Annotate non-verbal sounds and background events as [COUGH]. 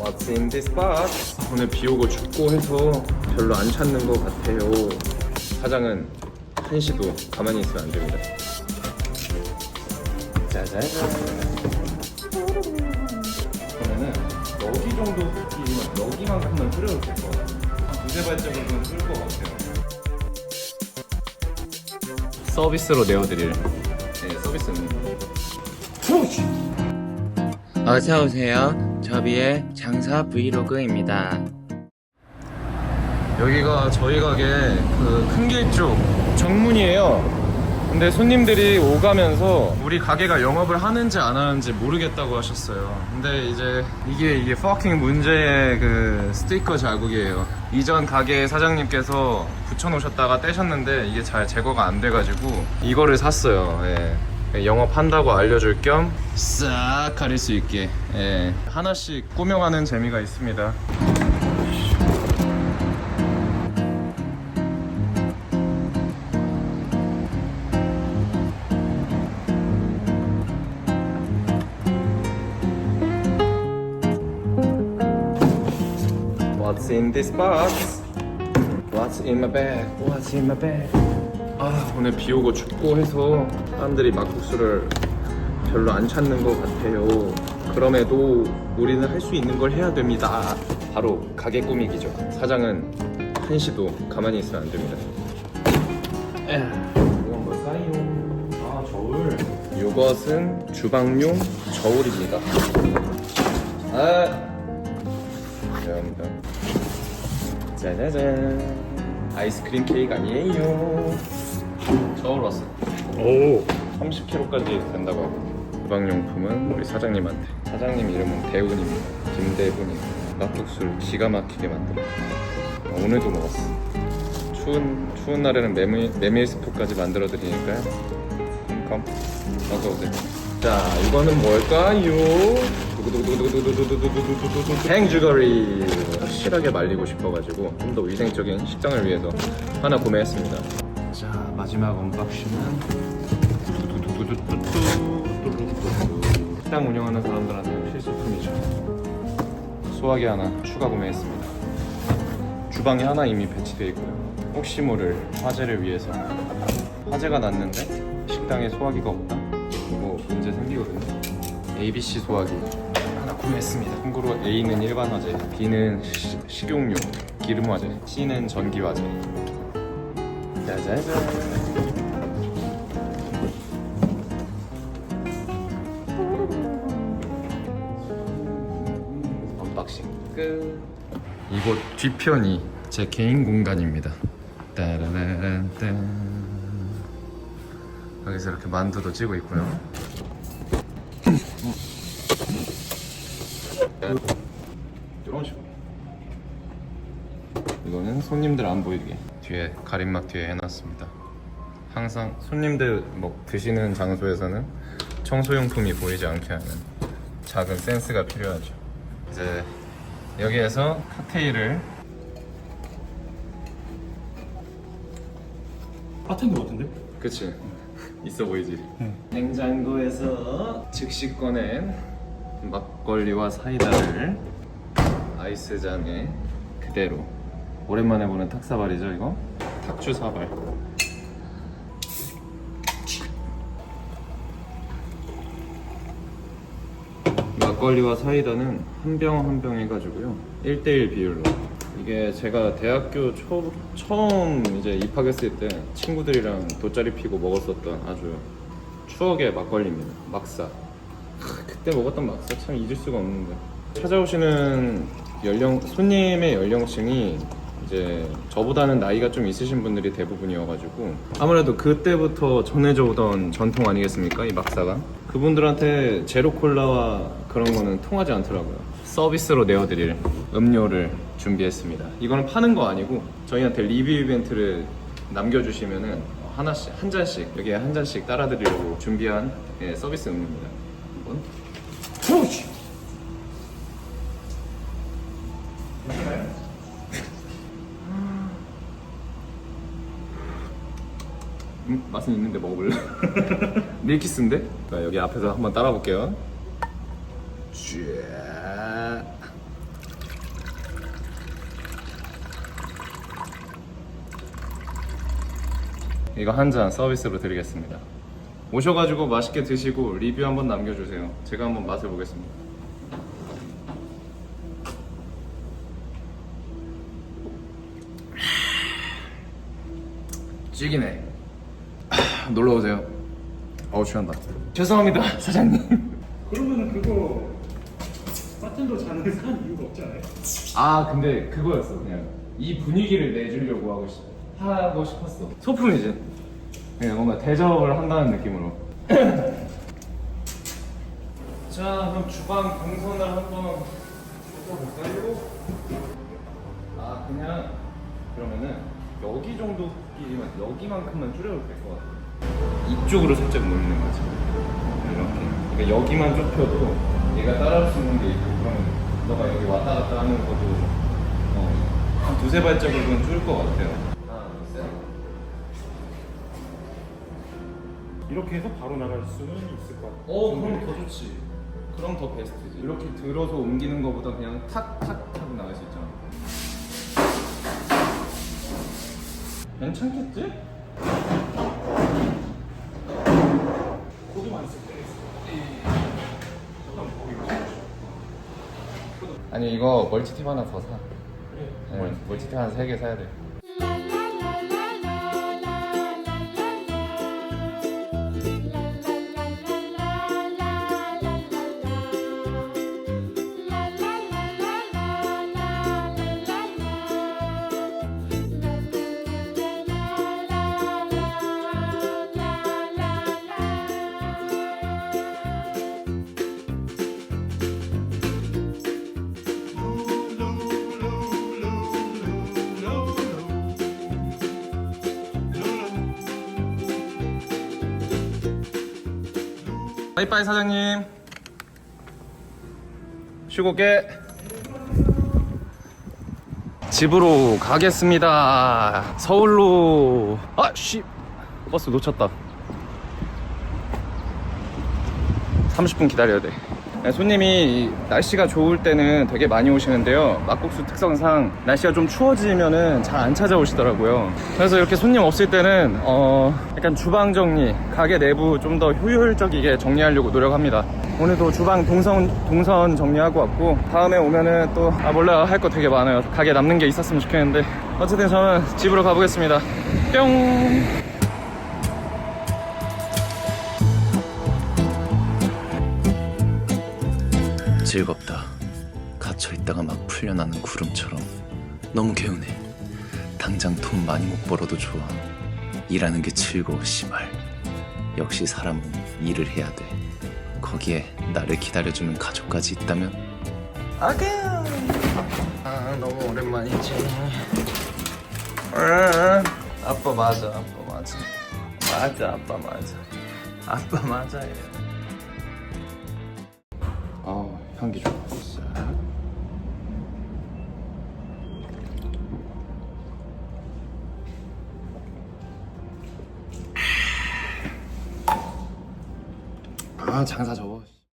What's in this box? 오늘 비 오고 춥고 해서 별로 안 찾는 것 같아요. 사장은 한시도 가만히 있으면 안 됩니다. 짜자잔. 그러면은 여기 정도 크기면 여기만큼만 끓여도 될 것 같아요. 한 두세 발자국은 끓을 것 같아요. 서비스로 내어드릴 네, 서비스는 어서 오세요. 저비의 장사 브이로그입니다. 여기가 저희 가게 그 큰 길 쪽 정문이에요. 근데 손님들이 오가면서 우리 가게가 영업을 하는지 안 하는지 모르겠다고 하셨어요. 근데 이제 이게 이게 fucking 문제의 그 스티커 자국이에요. 이전 가게 사장님께서 붙여놓으셨다가 떼셨는데 이게 잘 제거가 안 돼가지고 이거를 샀어요. 예. 영업한다고 알려줄 겸 싹 가릴 수 있게 예. 하나씩 꾸며가는 재미가 있습니다. What's in this box? What's in my bag? What's in my bag? 아 오늘 비 오고 춥고 해서 사람들이 막국수를 별로 안 찾는 것 같아요. 그럼에도 우리는 할 수 있는 걸 해야 됩니다. 바로 가게 꾸미기죠. 사장은 한시도 가만히 있으면 안 됩니다. 에휴, 이건 뭘까요? 아 저울. 이것은 주방용 저울입니다. 아. 감사합니다. 짜자잔. 아이스크림 케이크 아니에요. 10kg까지 된다고 하고. 주방용품은 우리 사장님한테. 사장님 이름은 대훈입니다. 김대훈이고 납국수를 기가 막히게 만들었어요 오늘도 먹었어 추운, 추운 날에는 메밀, 메밀 스프까지 만들어 드리니까요. 컴컴 어서오세요. 자 이거는 뭘까요? 행주거리 확실하게 말리고 싶어가지고 좀 더 위생적인 식당을 위해서 하나 구매했습니다 자 마지막 언박싱은 식당 운영하는 사람들한테 필수품이죠. 소화기 하나 추가 구매했습니다. 주방에 하나 이미 배치되어 있고요. 혹시 모를 화재를 위해서 화재가 났는데 식당에 소화기가 없다. 뭐 문제 생기거든요. ABC 소화기 하나 구매했습니다. 참고로 A는 일반 화재, B는 시- 식용유, 기름 화재, C는 전기 화재. 짜자잔. 언박싱 끝. 이곳 뒤편이 제 개인 공간입니다. 따라라란딴. 여기서 이렇게 만두도 찌고 있고요. 이런 식으로. 이거는 손님들 안 보이게 뒤에 가림막 뒤에 해놨습니다. 항상 손님들 뭐 드시는 장소에서는 청소용품이 보이지 않게 하는 작은 센스가 필요하죠. 이제 여기에서 칵테일을 거 같은데? 그치. [LAUGHS] 있어 보이지? 냉장고에서 즉시 꺼낸 막걸리와 사이다를 아이스잔에 그대로. 오랜만에 보는 탁사발이죠 이거? 탁주 사발 막걸리와 사이다는 한 병 한 병 해가지고요. 1대1 비율로. 이게 제가 대학교 초, 처음 이제 입학했을 때 친구들이랑 돗자리 피고 먹었었던 아주 추억의 막걸리입니다. 막사. 크, 그때 먹었던 막사 참 잊을 수가 없는데. 찾아오시는 연령 손님의 연령층이 이제 저보다는 나이가 좀 있으신 분들이 대부분이어가지고 아무래도 그때부터 전해져 오던 전통 아니겠습니까 이 막사가? 그분들한테 제로 콜라와 그런 거는 통하지 않더라고요. 서비스로 내어드릴 음료를 준비했습니다. 이거는 파는 거 아니고 저희한테 리뷰 이벤트를 남겨주시면은 하나씩 한 잔씩 여기에 한 잔씩 따라 드리려고 준비한 예, 서비스 음료입니다. 한번 맛은 있는데 먹어볼래? [LAUGHS] 밀키스인데? 자, 여기 앞에서 한번 따라 볼게요. 쥐야. 이거 한 잔 서비스로 드리겠습니다. 오셔가지고 맛있게 드시고 리뷰 한번 남겨주세요. 제가 한번 맛을 보겠습니다. 찌기네. 놀러 오세요. 어우 취한다. 죄송합니다 사장님. 그러면은 그거 바텐더 잔을 산 이유가 없지 않아요? 아 근데 그거였어 그냥 이 분위기를 내주려고 하고 싶, 하고 싶었어. 소품이지. 그냥 뭔가 대접을 한다는 느낌으로. [CLEARS THROAT] 자 그럼 주방 동선을 한번 볼까요? 아 그냥 그러면은 여기 정도 끼리만 여기만큼만 줄여도 될 것 같아. 이쪽으로 살짝 몰리는 거지. 이렇게. 그러니까 여기만 좁혀도 얘가 따라올 수 있는 게 있고 그러면 너가 여기 왔다 갔다 하는 것도 어, 한 두세 발자국은 줄을 것 같아요. 하나, 둘, 셋. 이렇게 해서 바로 나갈 수는 있을 것 같아요. 어 그럼 더 좋지. 그럼 더 베스트지. 이렇게 들어서 옮기는 것보다 그냥 탁 탁 탁 나갈 수 있잖아. 괜찮겠지? 코드만 쓸 때. 아니 이거 멀티탭 하나 더 사. 네, 멀티탭 하나 세개 사야 돼. 빠이빠이 사장님. 쉬고 게. 집으로 가겠습니다. 서울로. 아, 씨. 버스 놓쳤다. 30분 기다려야 돼. 네, 손님이 날씨가 좋을 때는 되게 많이 오시는데요. 막국수 특성상 날씨가 좀 추워지면은 잘 안 찾아오시더라고요. 그래서 이렇게 손님 없을 때는 어 약간 주방 정리, 가게 내부 좀 더 효율적이게 정리하려고 노력합니다. 오늘도 주방 동선 동선 정리하고 왔고 다음에 오면은 또 아 몰라 할 거 되게 많아요. 가게 남는 게 있었으면 좋겠는데 어쨌든 저는 집으로 가보겠습니다. 뿅. 즐겁다. 갇혀 있다가 막 풀려나는 구름처럼 너무 개운해. 당장 돈 많이 못 벌어도 좋아. 일하는 게 즐거워, 씨발. 역시 사람은 일을 해야 돼. 거기에 나를 기다려주는 가족까지 있다면 아그 아 너무 오랜만이지 응, 아빠 맞아 아빠 맞아 맞아 아빠 맞아 아빠 맞아요 향기 좋아. 아 장사 저